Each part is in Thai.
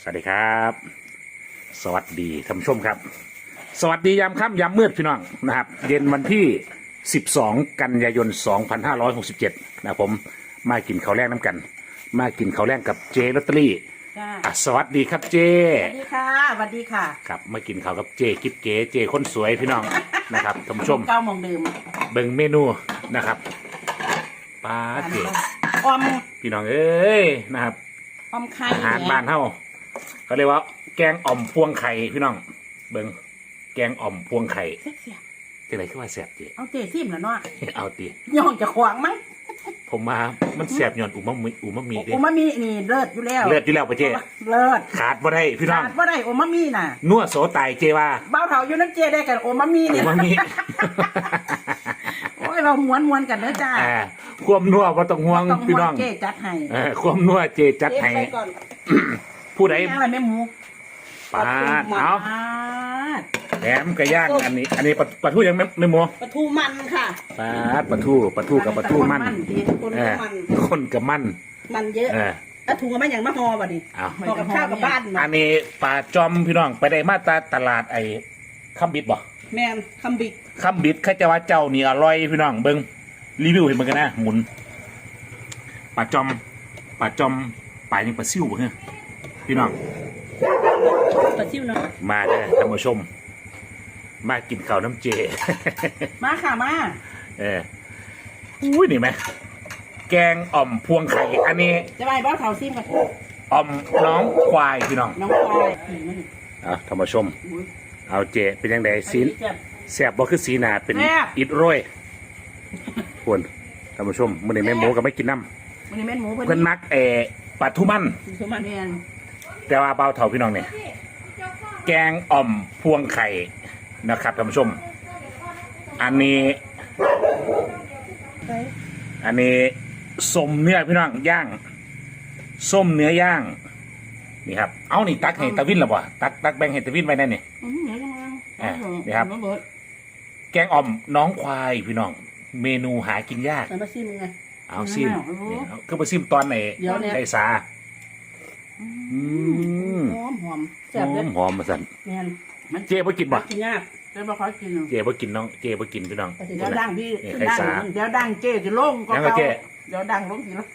สวัสดีครับ สวัสดีท่านผู้ชมครับ สวัสดียามค่ำยามมืดพี่น้องนะครับ เย็นวันที่ 12 กันยายน 2567 นะครับผมมากินข้าวแรกน้ำกัน มากินข้าวแรกกับเจลอตเตอรี่จ้าอะสวัสดีครับเจ สวัสดีค่ะสวัสดีค่ะครับมากินข้าวกับเจกิ๊บเก๋เจคนสวยพี่น้อง นะครับท่านผู้ชมเก้าโมงดื่มเบิ่งเมนูนะครับปลาเจออมพี่น้องเอ้ยนะครับ ออมไข่อาหารบ้านเฮา เขาเรียกว่าแกงอ่อมพวงไข่พี่น้อง เบิ่งแกงอ่อมพวงไข่เสียเสียจะไหนขึ้นมาแสบเจเอาเจซิมแล้วเนาะเอาตีย่องจะขวางมั้งผมมามันแสบย้อนอุมามิอุมามิเด้โอมามีนี่เลิศอยู่แล้วเลือดอยู่แล้วปะเจเลิศขาดบ่ได้พี่น้องขาดว่าได้โอมามีน่ะนัวโสตายเจว่าเบ้าเถาอยู่น้ำเจได้กันโอมามีอุเนี่ยมามิโอ้ยเราม้วนม้วนๆกันเด้อจ้าอ่าความนัวบ่ต้องห่วงต้องพี่ม้วน้องนเจจัดให้เออความนัวเจจัดให้เจไปก่อน ผู้ใดนี่อะไรแม่หมูปาดเอาปาดแหนมกระย่างอันนี้ อันนี้ปลาปลาทูยังไม่ไม่หมัวปลาทูมันค่ะปาดปลาทูปลาทูกับปลาทูมันดีคนเออมันคนกับมันมันเยอะเออ แล้วถุงก็ไม่อย่างมะฮอบ่ดิเอา ห่อกับข้าวกับบ้านมาอันนี้ปลาจอมพี่น้องไปได้มาตราตลาดไอ้คำบิดบ่แมนคำบิกคำบิดเข้าใจว่าเจ้านี่อร่อยพี่น้องเบิ้งรีวิวเห็นเหมือนกันนะหมุนปลาจอมปลาจอมปลายังปลาซิ่วบ่เนี่ย พี่น้องปลาซิวเนาะมาเด้อท่านผู้ชม มากินข้าวน้ำเจ มาค่ะมาเอออุ้ยนี่ไหมแกงอ่อมพวงไข่อันนี้จะไปบ้าเถาซิมกับอ่อมน้องควายพี่น้องน้องควายผีมันเอาท่านผู้ชม อุ๊ยเอาเจเป็นยังไงสีนเจ็บแสบบ่คือสีหนาเป็นแซ่บ อิดโรยควรท่านผู้ชมมื้อนี้แม่หมูก็ไม่กินน้มันนี่แม่นหมูำเพิ่นเพิ่นมักเออปลาทูมันคือมันแมน แต่ว่าเบาเท่าพี่น้องเนี่ยแกงอ่อมพวงไข่นะครับท่านผู้ชม อันนี้ อันนี้ส้มเนื้อพี่น้องย่างส้มเนื้อย่างนี่ครับเอานี่ตักให้ตะวินหรอวะตักตักแบ่งให้ตะวินไว้ได้นี่อืมเดี๋ยวยังไงอะนี่ครับน้องเบิร์ดแกงอ่อมน้องควายพี่น้อง เมนูหากินยากใส่มาซิมไงเอาซิมอ้าวโอ้โหเนี่ยเอาคือไปซิมตอนไหนเดี๋ยวเนี่ยไดสา อืมหอมหอมหแซ่บอเลยมหอมมาสั่นแมนมันเจ๊บ่กินบ่กินยากเจ๊บ่ค่อยกินเจ๊บ่กินน้องเจ๊บ่กินพี่น้องเดี๋ยวดังพี่นี่ขึ้นไข่ดังสาเดี๋ยวดังเจ๊จะลงก็ยังก็เก่าเจ๊เดี๋ยวดังลงสิละ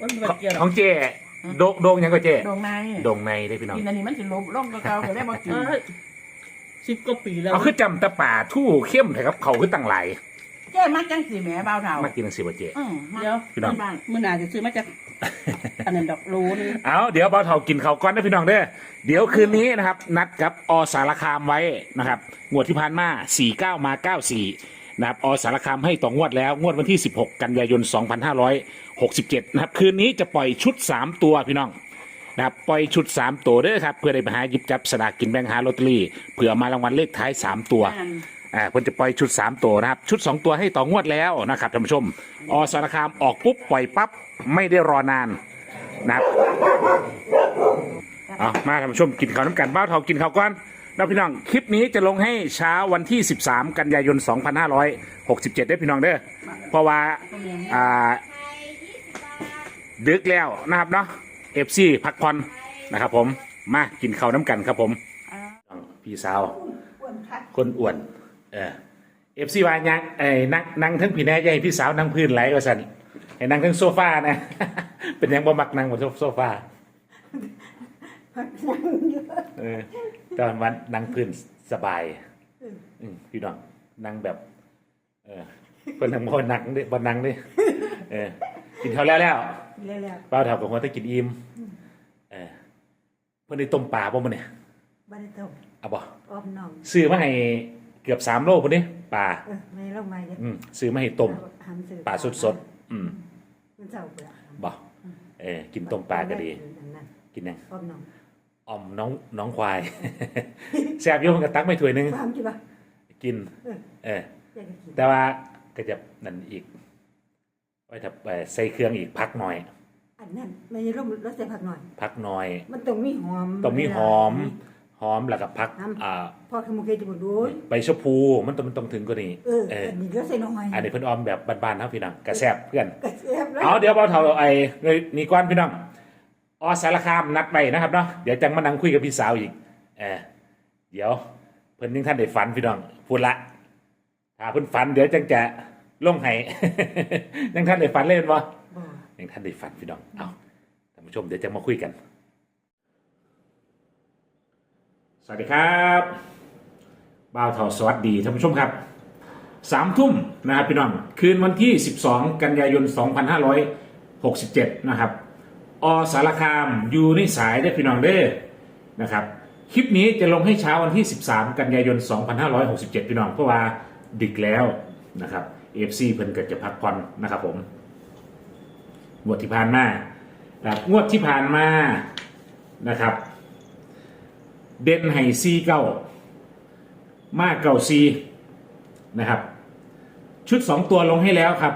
มันแบบเกี่ยวของเจ๊โดงโดงยังก็เจ๊ดงในโดงในได้พี่น้องกินอันนี้มันสิลงลงก็เก่าก็ได้บ่กินสิบกว่าปีแล้วเอาคือจำแตะป่าทู่เข้มเถอะครับเขาคือตั้งหลายเจ๊มักจังสิแหมเบาเท่ามากินจังสิบ่เจ๊อืมมาเดี๋ยวพี่น้องบ้านมื่อหนาจะซื้อมาจาก อันนั้นดอกรูนี่เอาเดี๋ยวเบาเท่ากินเขาวก่อนนะพี่น้องเด้อเดี๋ยวคืนนี้นะครับ นัดกับอสารคามไว้นะครับงวดที่ผ่านมา49มา94นะครับอสารคามให้ต่องวดแล้วงวดวันที่ 16 กันยายน 2567นะครับคืนนี้จะปล่อยชุด 3 ตัวพี่น้องนะครับปล่อยชุด 3 ตัวเด้อครับเพื่อได้ไปหาหยิบจับสลากกินแบ่งหาลอตเตอรี่เผื่อมารางวัลเลขท้าย 3 ตัวนั่นอ่าเพิ่นจะปล่อยชุด 3 ตัวนะครับ ชุด 2 ตัวให้ต่องวดแล้วนะครับท่านผู้ชม อสารคามออกปุ๊บปล่อยปั๊บ ไม่ได้รอนานนะครับเอามาท่านผู้ชมกินข้าวน้ำกันบ้าวเทากินข้าวก้อนนะพี่น้อง คลิปนี้จะลงให้เช้าวันที่ 13 กันยายน 2567ได้พี่น้องเด้อเพราะว่าอ่าดึกแล้วนะครับเนาะเอฟซีพักผ่อนนะครับผมมากินข้าวน้ำกันครับผม พี่สาว คนอ้วน เออเอฟซีวายังเอ้นั่งนั่งทั้งพี่แน่ใหญ่พี่สาวนั่งพื้นไหลว่าสัน ให้นั่งทั้งโซฟานะ เป็นยังบ่มักนั่งบนโซฟาเออตอนวันนั่งพื้นสบาย อืมพี่น้องนั่งแบบ เออคนนั่งบ่นั่งดิบ่นั่งดิเออกินข้าวแล้วแล้วเร็วเปล่าเท่ากับว่าถ้ากินอิ่มเออเพิ่นได้ต้มปลาบ่มื้อเนี่ยบ้านต้มเอาบ่ออมน้องซื้อมาให้เกือบสามโลพุ่นนี่ปลาเออไม่ลงมาเยอะอืมซื้อมาให้ต้ม หันสื่อปลาสดสดๆอืมมัน เจ้าเปล่าบ่เออกินต้มปลาก็ดีนั่นกินยังออมน้องอ่อมน้องน้องควายแซ่บอยู่มันก็ตักไม่ถ้วยหนึงความจีบะกิน เออเอออยากจะกินแต่ว่าก็จะนั่นอีกไว้ถ้าเอ่อใส่เครื่องอีกพักหน่อย อันนั้นไม่ใช่ร่มรสใส่ผักหน่อยพักหน่อย มันต้องมีหอมต้องมีหอม หอมแล้วก็พักน้ำ อ่าพอขโมยจะบอกดูใบชะพูมันต้องมันต้องถึงกว่านี้เออเอออันนี้รสใส่น้อยอันนี้เพิ่นออมแบบบ้านๆเฮาพี่น้องกระแซ่บเพื่อนกระเทียมแล้วเอาเดี๋ยวเบาเท่าไอ้นี่ก้อนพี่น้องอสารคามนัดไว้นะครับเนาะเดี๋ยวจังมานั่งคุยกับพี่สาวอีกเออเดี๋ยวเพิ่นยังท่านได้ฝันพี่น้องพูดละถ้าเพิ่นฝันเดี๋ยวจังจะลงให้ ยังท่านได้ฝันเล่นวะบ่ยังท่านได้ฝันพี่น้องเอาท่านผู้ชมเดี๋ยวจะมาคุยกัน สวัสดีครับบ่าวทาสวัสดีท่านผู้ชมครับสามทุ่มนะครับพี่น้องคืนวันที่ 12 กันยายน 2567 นะครับอสารคามอยู่ในสายได้พี่น้องเด้อนะครับคลิปนี้จะลงให้เช้าวันที่ 13 กันยายน 2567 พี่น้องเพราะว่าดึกแล้วนะครับ FC เพิ่นเกิดจะพักผ่อนนะครับผมงวดที่ผ่านมานะครับงวดที่ผ่านมานะครับ เด่นไห่ซีเก้ามาเก้าซีนะครับ ชุด 2 ตัวลงให้แล้วครับ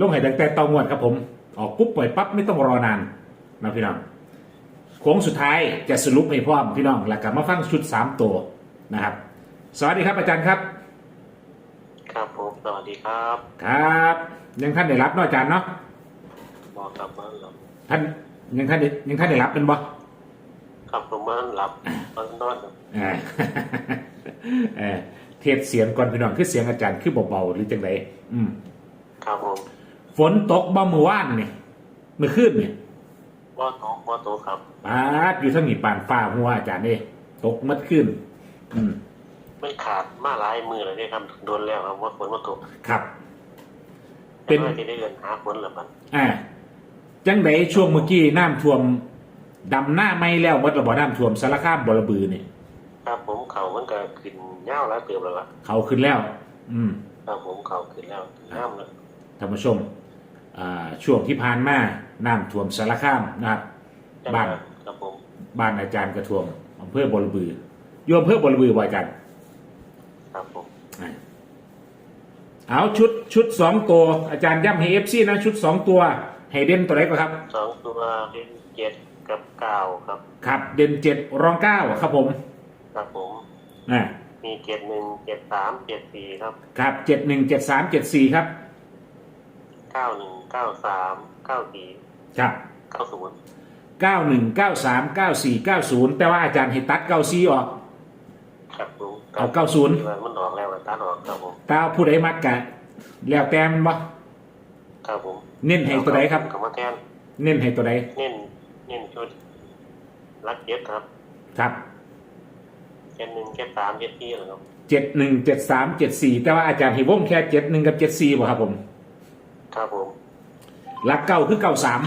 ลงให้ตั้งแต่ตองวดครับผม ออกปุ๊บปล่อยปั๊บไม่ต้องรอนานนะพี่น้องโค้งสุดท้ายจะสรุปให้พร้อมพี่น้องแล้วกลับมาฟังชุด 3 ตัวนะครับ สวัสดีครับอาจารย์ครับ ครับผมสวัสดีครับ ครับ ยังท่านได้รับเนาะอาจารย์เนาะบอกกลับมาหลับท่านยังท่านได้ยังท่านได้รับเป็นบ่ ครับผมมาหลับมันนอนอ่าเออเทศเสียงก่อนพี่น้องคือเสียงอาจารย์คือเบาๆหรือจังไดอืมครับผมฝนตกบ่เมื่อวานเนี่ยเมื่อคืนเนี่ยว่าโตะว่าโตะครับปาดอยู่ทั้งนี้ปานฟ้าหัวอาจารย์เด้ตกมัดขึ้น อืมมันขาดมาหลายมือเลยเนี่ยครับโดนแล้วครับว่าฝนมาตกครับ เป็นแต่ว่าจะได้เงินหาฝนหรือมันอ่าจังไดช่วงเมื่อกี้น้ำท่วม ดำหน้าไม่แล้วมดระบ่น้ำท่วมสารคามบรบือเนี่ยครับผมเขามันก็ขึ้นเง่าแล้วเติมแล้วล่ะเขาขึ้นแล้ว อืมครับผมเขาขึ้นแล้วน้ำแล้วท่านผู้ชมอ่าช่วงที่ผ่านมาน้ำท่วมสารคามนะครับบ้านครับผมบ้านอาจารย์กระทรวงอำเภอบรบืออยู่อำเภอบรบือบ่อยกัน ครับผมอ่าเอาชุดชุดสองตัว อาจารย์ย้ำให้เอฟซีนะ ชุดสองตัว ให้เด่นตัวไหนก็ครับสองตัวเป็นเจ็ด กับเก้าครับ ครับ เด่นเจ็ดรองเก้าครับผมครับผมอ่ามีเจ็ดหนึ่งเจ็ดสามเจ็ดสี่ครับครับเจ็ดหนึ่งเจ็ดสามเจ็ดสี่ครับเก้าหนึ่งเก้าสามเก้าสี่ครับเก้าศูนย์เก้าหนึ่งเก้าสามเก้าสี่เก้าศูนย์แต่ว่าอาจารย์ให้ตัดเก้าสี่ออก ครับผมเอาเก้าศูนย์มันออกแล้วมันตัดออกครับผมตาผู้ใดมักกะ แล้วแต่มันบ่ครับผมเน้นให้ตัวใดครับคำว่าแทนเน้นให้ตัวใดเน้น เน้นชุดรักเย็ดครับ ครับเจ็ดหนึ่งเจ็ดสามเจ็ดที่นะครับเจ็ดหนึ่งเจ็ดสามเจ็ดสี่แต่ว่าอาจารย์ให้วงแค่เจ็ดหนึ่งกับเจ็ดสี่บ่ครับผม ครับผมหลักเก้าคือเก้าสาม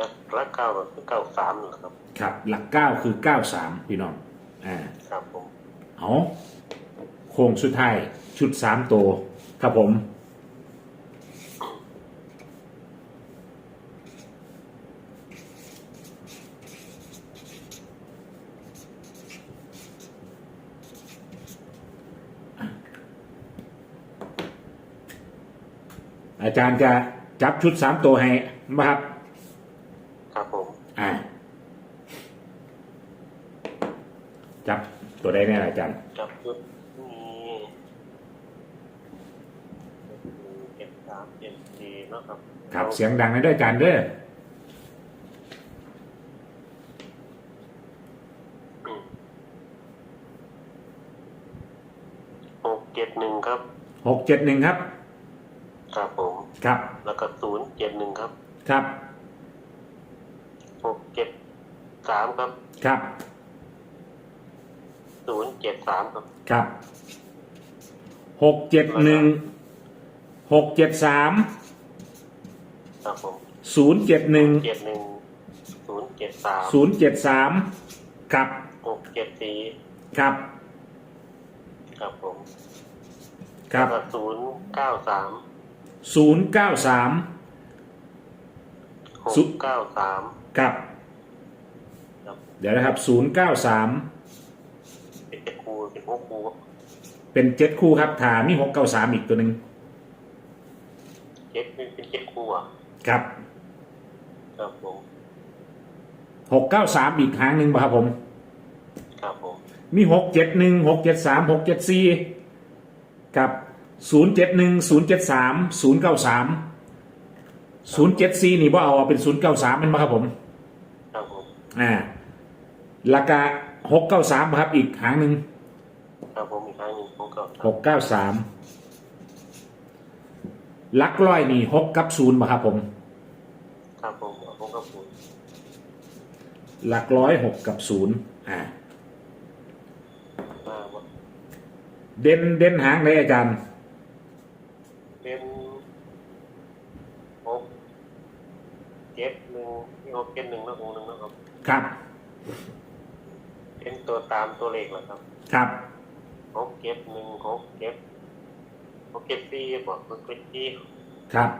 รักรักเก้าแบบเก้าสามนะครับ ครับหลักเก้าคือเก้าสามพี่น้องอ่าครับผมเอาโค้งสุดท้ายชุดสามตัวครับผม จารย์จะจับชุดสามตัวให้ไหมครับ ครับผม อ่า จับตัวได้แน่ยอาจารย์ จับชุดมีเจ็ดสามเจ็ดสี่นะครับ ครับเสียงดังนะด้วยอาจารย์เด้อหกเจ็ดหนึ่งครับ หกเจ็ดหนึ่งครับ ครับผม ครับ แล้วก็ศูนย์เจ็ดหนึ่งครับ ครับหกเจ็ดสามครับ ครับศูนย์เจ็ดสามครับ ครับหกเจ็ดหนึ่งหกเจ็ดสามครับผมศูนย์เจ็ดหนึ่งเจ็ดหนึ่งศูนย์เจ็ดสามศูนย์เจ็ดสามครับหกเจ็ดสี่ครับ ครับผมครับแล้วก็ศูนย์เก้าสาม ศูนย์เก้าสามหกศูนย์เก้าสามครับครับ เดี๋ยวนะครับศูนย์เก้าสามเป็นเจ็ดคูเป็นหกคูเป็นเจ็ดคู่ครับถามีหกเก้าสามอีกตัวหนึ่งเจ็ดเป็นเป็นเจ็ดคูอะครับครับผมหกเก้าสามอีกหางหนึ่งป่ะครับผม ครับผม มีหกเจ็ดหนึ่งหกเจ็ดสามหกเจ็ดสี่กับ ศูนย์เจ็ดหนึ่งศูนย์เจ็ดสามศูนย์เก้าสามศูนย์เจ็ดสี่นี่ว่าเอาเป็นศูนย์เก้าสามเป็นมาครับผมครับผผมอ่าราคาหกเก้าสามครับอีกหางหนึ่งครับผมอีกครั้งหนึ่งผมก็หกเก้าสามลักร้อยนี่หกกับศูนย์มาครับผมครับผมผมก็พูดหลักร้อยหกกับศูนย์อ่ามาว่าเด่นเด่นหางเลยอาจารย์ เป็นหกเจ็ดห นึ่งที่หกเจ็ดหนึ่งแล้วหกหนึ่งนะครับครับ เป็นตัวตามตัวเลขเหรอครับครับหกเจ็ดหนึ่งหกเจ็ดหกเจ็ดสี่บอกหกเจ็ดสี่ครับ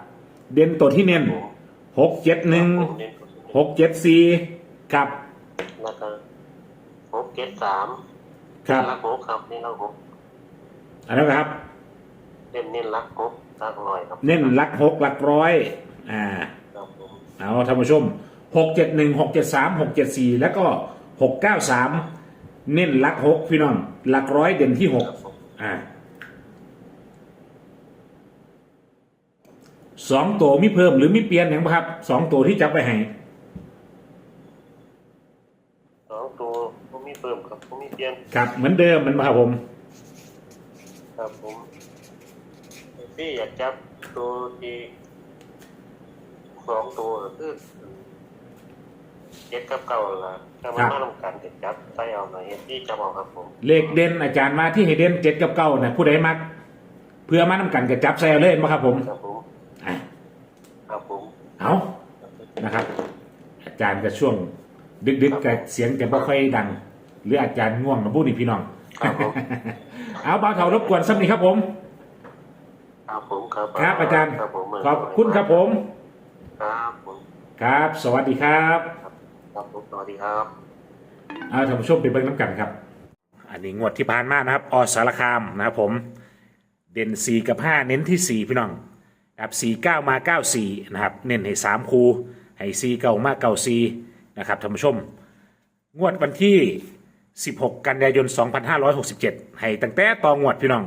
เด่นตัวที่เน้นผมหกเจ็ดหนึ่งผมเน้นตัวนี้หกเจ็ดสี่ครับแล้วก็หกเจ็ดสามครับรักหกครับนี่รักหกอันนั้นครับ เน้นเน้นรักหกรักลอยครับ เน้นหลักหกหลักร้อย อ่าครับผมเอาท่านผู้ชม หกเจ็ดหนึ่งหกเจ็ดสามหกเจ็ดสี่แล้วก็หกเก้าสามเน้นหลักหกพี่น้องหลักร้อยเด่นที่หกครับผมอ่าสองตัวมีเพิ่มหรือมีเปลี่ยนอย่างบ่ครับสองตัวที่จับไปให้สองตัวผมมีเพิ่มครับผมมีเปลี่ยนครับเหมือนเดิมเหมันบ่ครับผม ครับผมที่อยากจับตัวที่สองตัวก็คือเจ็ดกับเก่าละถ้ามันมาลงกันจะจับใส่เอาหน่อยที่จับเอาครับผมเลขเด่นอาจารย์มาที่ให้เด่นเจ็ดกับเก้านะผู้ใดมักเพื่อมาน้ำกันกับจับแซวเลยบ่ครับผมครับผมอะครับผมเอานะครับ อาจารย์ก็ช่วง ดึกๆกับเสียงจะไม่ค่อยดัง หรืออาจารย์ง่วงนะพูดนี่พี่น้องครับผมเอาบ่าวเถารบกวนสักนิดครับผม ครับผมครับครับอาจารย์ครับผมขอบคุณครับผม ครับผมครับ สวัสดีครับ ครับผมสวัสดีครับเอาท่านผู้ชมไปเบิ่งน้ำกันครับ อันนี้งวดที่ผ่านมานะครับ อสารคามนะครับผม เด่น 4 กับ 5 เน้นที่ 4 พี่น้องครับ4 9 มา 9 4 นะครับ เน้นให้ 3 คูให้4เก่ามาเก่า4นะครับท่านผู้ชม งวดวันที่ 16 กันยายน 2567 ให้ตั้งแต่ต่องวดพี่น้อง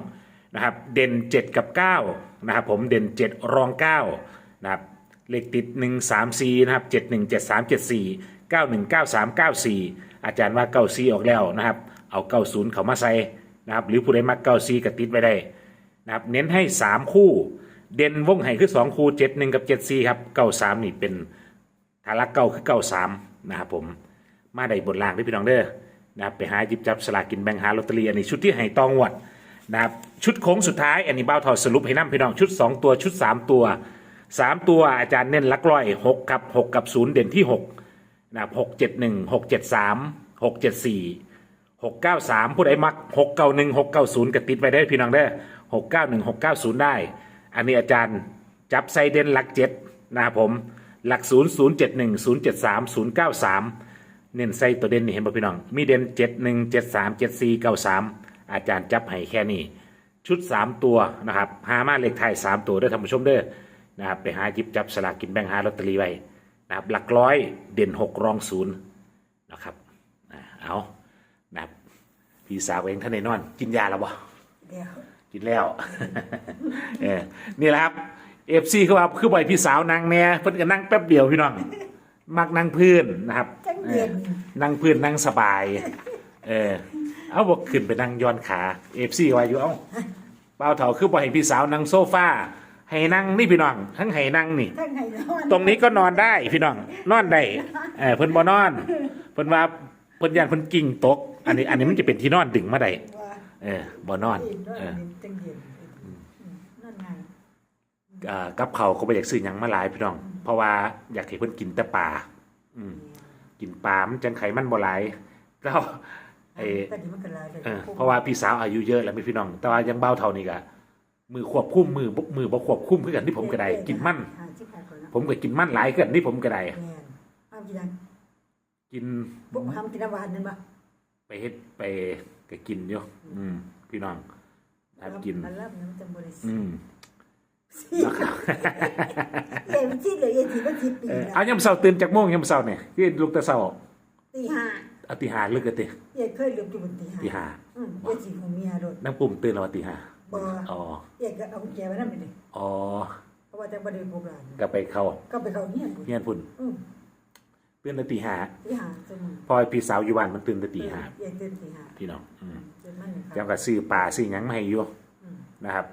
นะครับ เด่น 7 กับ 9 นะครับผม เด่น 7 รอง 9 นะครับ เลขติด 1 3 4 นะครับ 7 1 7 3 7 4 9 1 9 3 9 4 อาจารย์ว่าเก้าซีออกแล้วนะครับ เอาเก้าศูนย์เขามาใส่นะครับ หรือผู้ใดมักเก้าซีก็ติดไว้ได้นะครับ เน้นให้ 3 คู่ เด่นวงให้คือ2คู่7 1กับ7 4ครับเก้าสามนี่เป็นทารักเก้าคือเก้าสามนะครับผม มาได้บนล่างด้วยพี่น้องเด้อนะครับไปหาหยิบจับสลากกินแบ่งหาลอตเตอรี่อันนี้ชุดที่ให้ตองวดนะครับชุดโค้งสุดท้ายอันนี้เบ้าทอสรุปให้น้ำพี่น้องชุด 2 ตัวชุด 3 ตัว 3 ตัวอาจารย์เน้นลักร้อย6กับ 6 กับ 0 เด่นที่ 6 นะคหกเจ็ดหนึ่งหกเจ็ดสามหกเจ็ดสี่หกเก้าสามพูดไอ้มักหกเก้าหนึ่งหกเก้าศูนย์กระติดไปได้พี่น้องได้หกเก้าหนึ่งหกเก้าศูนย์ได้ อันนี้อาจารย์จับไซเดนหลักเจ็ดนะครับผมหลักศูนย์ศูนย์เจ็ดหนึ่งศูนย์เจ็ดสามศูนย์เก้าสามเน้นไซตัวเด่นนี่เห็นป่ะพี่น้อง มีเด่นเจ็ดหนึ่งเจ็ดสามเจ็ดสี่เก้าสามอาจารย์จับให้แค่นี้ ชุดสามตัวนะครับหามาเลขไทยสามตัวได้ท่านผู้ชมเด้อนะครับไปหาจิบจับสลากกินแบ่งหาลอตเตอรี่ไว้ นะครับหลักร้อยเด่น 6 รองศูนย์นะครับอ่าเอานะครับพี่สาวเองท่านในนอน กินยาแล้วบ่เดี๋ยวกินแล้ว เออนี่แหละครับเอฟซีเขาว่าคือบ่อยพี่สาวนางแน่เพิ่นก็นั่งแป๊บเดียวพี่น้อง มักนั่งพื้นนะครับจังเย็นเออนั่งพื้นนั่งสบาย เออเอาบอกขึ้นไปนั่งย้อนขาเอฟซีว่าอยู่เอ้าเบาเถาคือบ่ให้พี่สาวนั่งโซฟา ให้นั่งนี่พี่น้องทั้งให้นั่งนี่ ทั้งไห้นอนตรงนี้ก็นอนได้พี่น้อง นอนได้เออเพิ่นบ่นอนเพิ่นว่าเพิ่นยานเพิ่นกิ่งตก อันนี้ อันนี้มันจะเป็นที่นอนดึงมาได้ว่าเออบ่นอน เย็นนอนเออจังเย็นนั่นไงอ่ากับเขาวก็ไปอยากซื้อหยังมาหลายพี่น้อง เพราะว่าอยากให้เพิ่นกินแต่ปลาอืมกินปลามันจังไขมันบ่หลายก็ไอแต่ดีมันก็ลายเลย เออเพราะว่าพี่สาวอายุเยอะแล้วมีพี่น้อง แต่ว่ายังเบาเท่านี้ก็ มือควบคุมมือบ่มือบ่ควบคุมคือกันที่ผมก็ได้กินมัน หาชิบหายก่อนนะผมก็กินมันหลายคือกันที่ผมก็ได้แม่นห้ามกินอันกิน พวกห้ามกินน้ำหวานนั่นปะไปเฮ็ดไปก็กินอยู่อืม พี่น้องครับกิน อันรับน้ำจังบริสุทอืธิ์มเอ็มซีเลยเอ็มซีมันสิบปีเออแล้วเอายามเช้าตื่นจากโมงยามเช้าเนี่ยคือลูกแต่เช้าตีห้าเอาตีห้าลึกกะติเอ็เคยลืมอยู่บนตีห้าตีห้าอืมเอ็มซีของเมียรถนั่งปุ่มตื่นแล้วว่าตีห้า บ่อ๋อเอ็ก็เอากุญแจไว้นั่นไปเลยอ๋อเพราะว่าจังบริสุทธิ์โบราณก็ไปเข้าก็ไปเขาเฮียนบุญเฮียนพุ่นอืมตื่นแต่ตีห้าตีห้าเสมอพอพี่สาวอยู่บ้านมันตื่นแต่ตีห้าเออตื่นตีห้าพี่น้องอืมตื่นมันนี่ยังก็ซื้อปลาซื้อหยังมาให้อยู่อืมนะครับ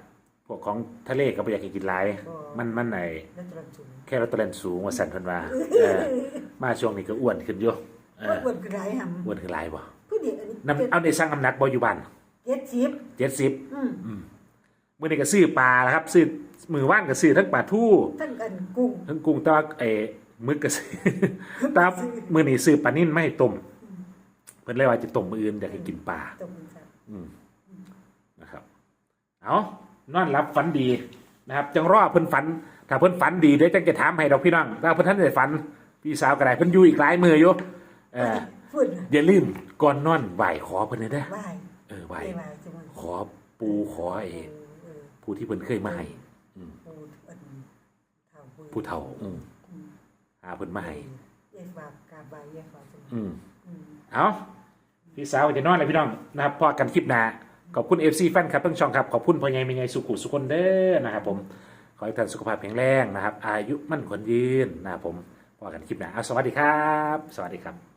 พวกของทะเลก็บ่อยากให้กินหลายบ่มันมันไหนแล้วตอนสูงแค่เราตะเลนสูงว่าสั่นเพิ่นว่าเออมาช่วงนี้ก็อ้วนขึ้นอยู่เอว่าออ้วนคือไรหำอ้วนขึ้นหลายบ่ผู้เดียวอันนี้น้ำเอาในสร้างน้ำหนักบ่อยู่บ้าน เจ็ดสิบ70อืมมื้อนี้ก็ซื้อปลาแล้วครับซื้อมือว่านก็ซื้อทั้งปลาทู่ทั้งกันกุ้งทั้งกุ้งแตว่าไอ้มึกก็ซื้อแตว่ามื้อนี้ซื้อปลานิ่นมาให้ต้มเพิ่นเลยว่าจะต้มมื้ออื่นอยากให้กินปลาตรงนี้ครับอืมนะครับ เอานอนรับฝันดีนะครับจังรอเพิ่นฝัน ถ้าเพิ่นฝันดีเดี๋ยวจังจะถามให้ดอกพี่น้องถ้าเพิ่นท่านได้ฝัน พี่สาวก็ได้เพิ่นอยู่อีกหลายมืออยู่เออพูดนะอย่าลืมก่อนนอนไหว้ขอเพิ่นเลยเด้อไหว เออไหว้ไม่ไหวจังหวะขอปูขอไอ้เออผู้ที่เพิ่นเคยมาให้พูดอันเท่าพูดผู้เฒ่าอืมหาเพิ่นมาให้เยกบาปกาบายเยกบาปจังหวะอืม อืม เอาพี่สาวจะนอนเลยพี่น้องนะครับพอกันคลิปหน้าขอบคุณ FC แฟนครับทั้งช่องครับขอบคุณพ่อใหญ่แม่ใหญ่สุขุสุคนเด้อนะครับผมขอให้ท่านสุขภาพแข็งแรงนะครับ อายุมั่นขวัญยืนนะครับผมพอกันคลิปหน้าเอาสวัสดีครับ สวัสดีครับ